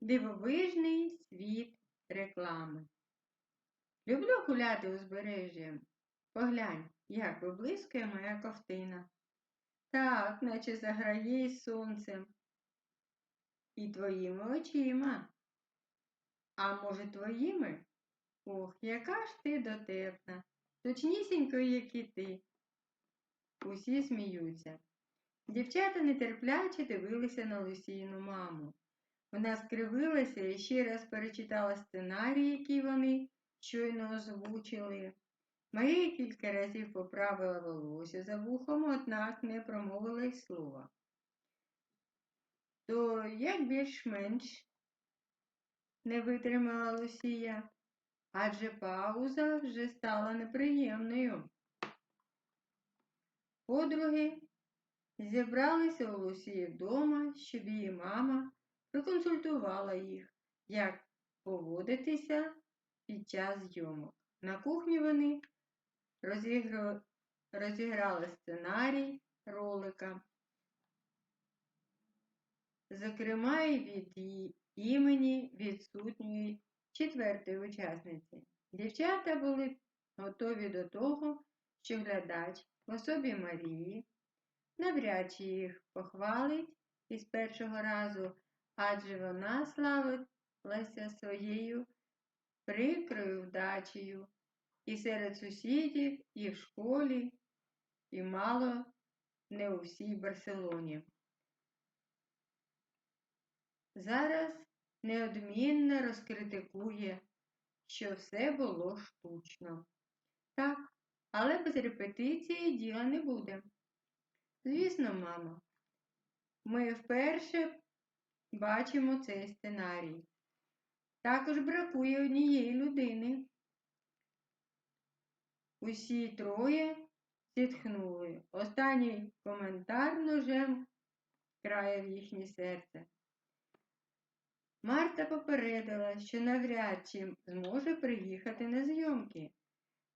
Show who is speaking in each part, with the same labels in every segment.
Speaker 1: Дивовижний світ реклами. Люблю гуляти узбережжям. Поглянь, як виблискує моя ковтина. Так, наче заграє із сонцем. І твоїми очима. А може, твоїми? Ох, яка ж ти дотепна, точнісінько, як і ти. Усі сміються. Дівчата нетерпляче дивилися на Лусійну маму. Вона скривилася і ще раз перечитала сценарій, який вони щойно озвучили. Марія кілька разів поправила волосся за вухом, однак не промовила й слова. То як більш-менш не витримала Лусія, адже пауза вже стала неприємною. Подруги зібралися у Лусії вдома, щоб її мама проконсультувала їх, як поводитися під час зйомок. На кухні вони розігра... розіграли сценарій ролика, зокрема і від її імені відсутньої четвертої учасниці. Дівчата були готові до того, що глядач в особі Марії навряд чи їх похвалить із першого разу, адже вона славилася своєю прикрою вдачею і серед сусідів, і в школі, і мало не у всій Барселоні. Зараз неодмінно розкритикує, що все було штучно. Так, але без репетиції діла не буде. Звісно, мамо, ми вперше бачимо цей сценарій. Також бракує однієї людини. Усі троє зітхнули. Останній коментар ножем крає в їхнє серце. Марта попередила, що навряд чи зможе приїхати на зйомки.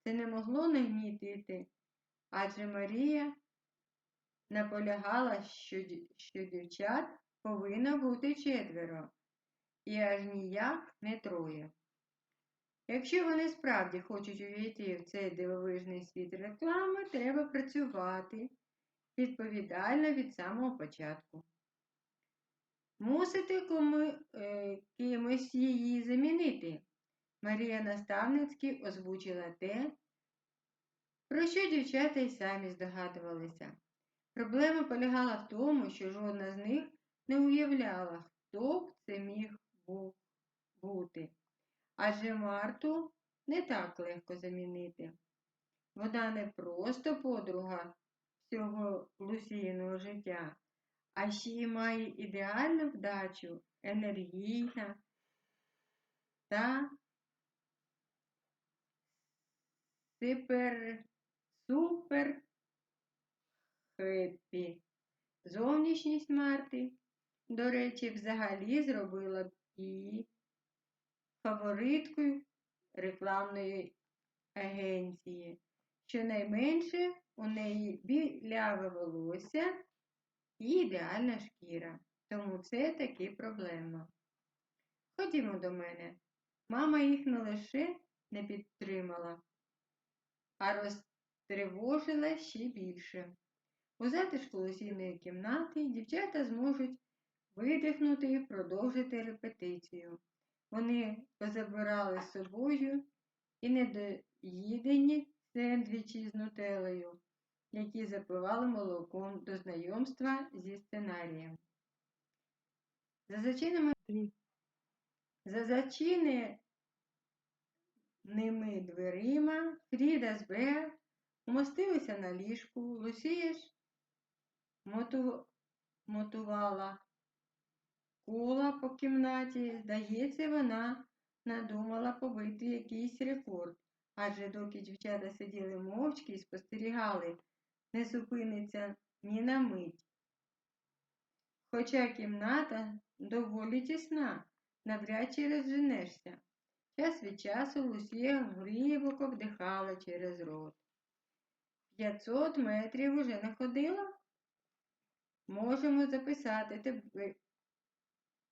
Speaker 1: Це не могло не гнітити, адже Марія наполягала, що, що дівчат повинно бути четверо, і аж ніяк не троє. Якщо вони справді хочуть увійти в цей дивовижний світ реклами, треба працювати відповідально від самого початку. Мусите кому, е, кимось її замінити. Марія наставницьки озвучила те, про що дівчата й самі здогадувалися. Проблема полягала в тому, що жодна з них не уявляла, хто б це міг бути. Адже Марту не так легко замінити. Вона не просто подруга всього лусійного життя, а ще й має ідеальну вдачу, енергійна та супер, супер хеппі. Зовнішність Марти, до речі, взагалі зробила б її фавориткою рекламної агенції. Щонайменше у неї біляве волосся і ідеальна шкіра. Тому це таки проблема. Ходімо до мене. Мама їх не лише не підтримала, а розтривожила ще більше. У затишку лосійної кімнати дівчата зможуть видихнути і продовжити репетицію. Вони позабирали з собою і недоїдені сендвічі з нутелею, які запивали молоком до знайомства зі сценарієм. За зачинами за зачиненими дверима Фріда з Беа умостилися на ліжку, Лусія ж. Мотувала кола по кімнаті. Здається, вона надумала побити якийсь рекорд, адже доки дівчата сиділи мовчки і спостерігали, не зупиниться ні на мить. Хоча кімната доволі тісна, навряд чи розженешся. Час від часу Лусія глибоко вдихала через рот. П'ятсот метрів уже не ходила? Можемо записати тебе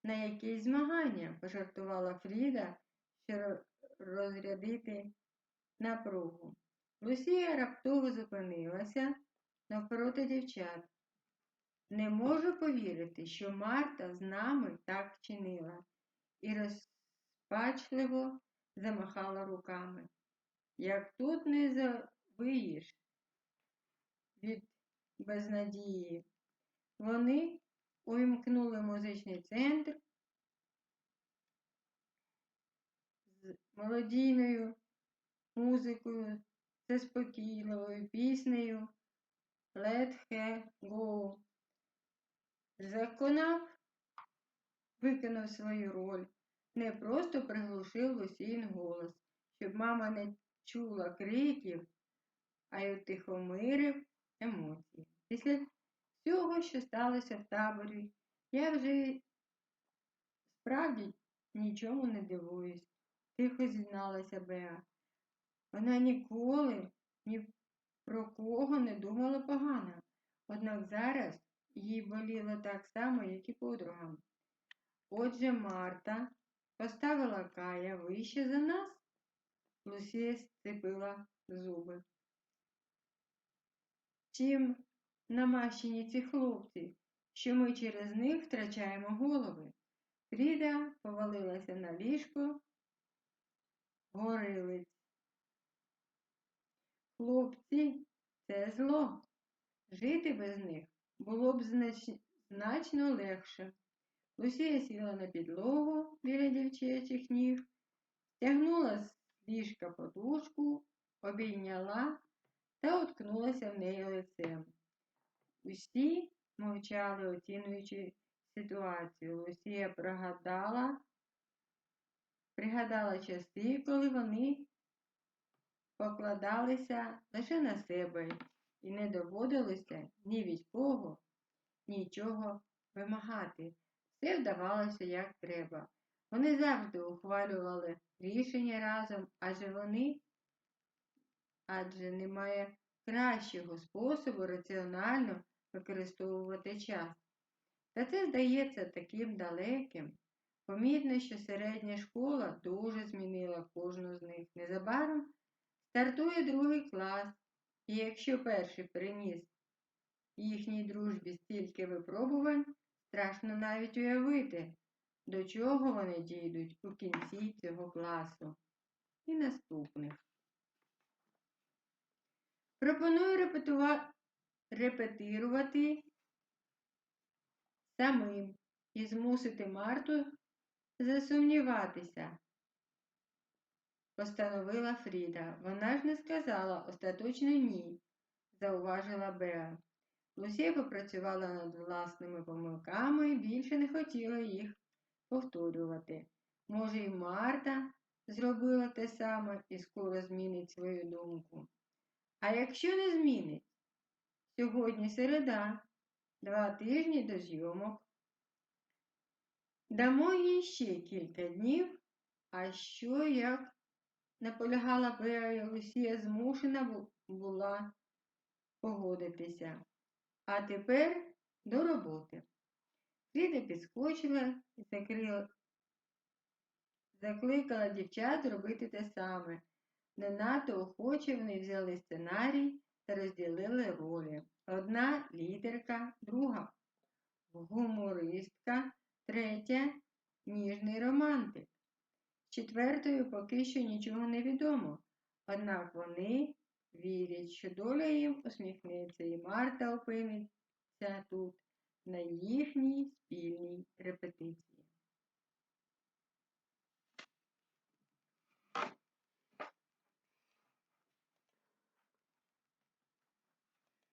Speaker 1: на якісь змагання, пожартувала Фріда, щоб розрядити напругу. Лусія раптово зупинилася навпроти дівчат. Не можу повірити, що Марта з нами так чинила і розпачливо замахала руками. Як тут не завиєш від безнадії. Вони увімкнули музичний центр з молодійною музикою, заспокійливою піснею Let her go. Законав виконав свою роль, не просто приглушив Лусін голос, щоб мама не чула криків, а й утихомирив емоції. Після всього, що сталося в таборі, я вже справді нічому не дивуюсь, тихо зізналася Беа. Вона ніколи ні про кого не думала погано, однак зараз їй боліло так само, як і подругам. Отже, Марта поставила Кая вище за нас, Лусія сцепила зуби. Чим намащені ці хлопці, що ми через них втрачаємо голови. Фріда повалилася на ліжко, горилиць. Хлопці, це зло. Жити без них було б знач... значно легше. Лусія сіла на підлогу біля дівчачих ніг, стягнула з ліжка подушку, обійняла та уткнулася в неї лицем. Усі мовчали, оцінюючи ситуацію. Лусія пригадала, пригадала часи, коли вони покладалися лише на себе і не доводилося ні від кого нічого вимагати. Все вдавалося як треба. Вони завжди ухвалювали рішення разом, адже вони, адже немає кращого способу раціонально використовувати час. Та це здається таким далеким. Помітно, що середня школа дуже змінила кожну з них. Незабаром стартує другий клас, і якщо перший приніс їхній дружбі стільки випробувань, страшно навіть уявити, до чого вони дійдуть у кінці цього класу і наступних. Пропоную репетувати репетирувати самим і змусити Марту засумніватися, постановила Фріда. Вона ж не сказала остаточно ні, зауважила Беа. Лусія попрацювала над власними помилками і більше не хотіла їх повторювати. Може, і Марта зробила те саме і скоро змінить свою думку. А якщо не змінить, Сьогодні середа, два тижні до зйомок. Дамо їй ще кілька днів, а що, як наполягала Беа Лусія, змушена була погодитися. А тепер до роботи. Фріда підскочила і закрила, закликала дівчат робити те саме. Не надто охоче вони взяли сценарій розділили ролі. Одна лідерка, друга гумористка, третя ніжний романтик. Четвертою поки що нічого не відомо. Однак вони вірять, що доля їм усміхнеться і Марта опиниться тут на їхній спільній репетиції.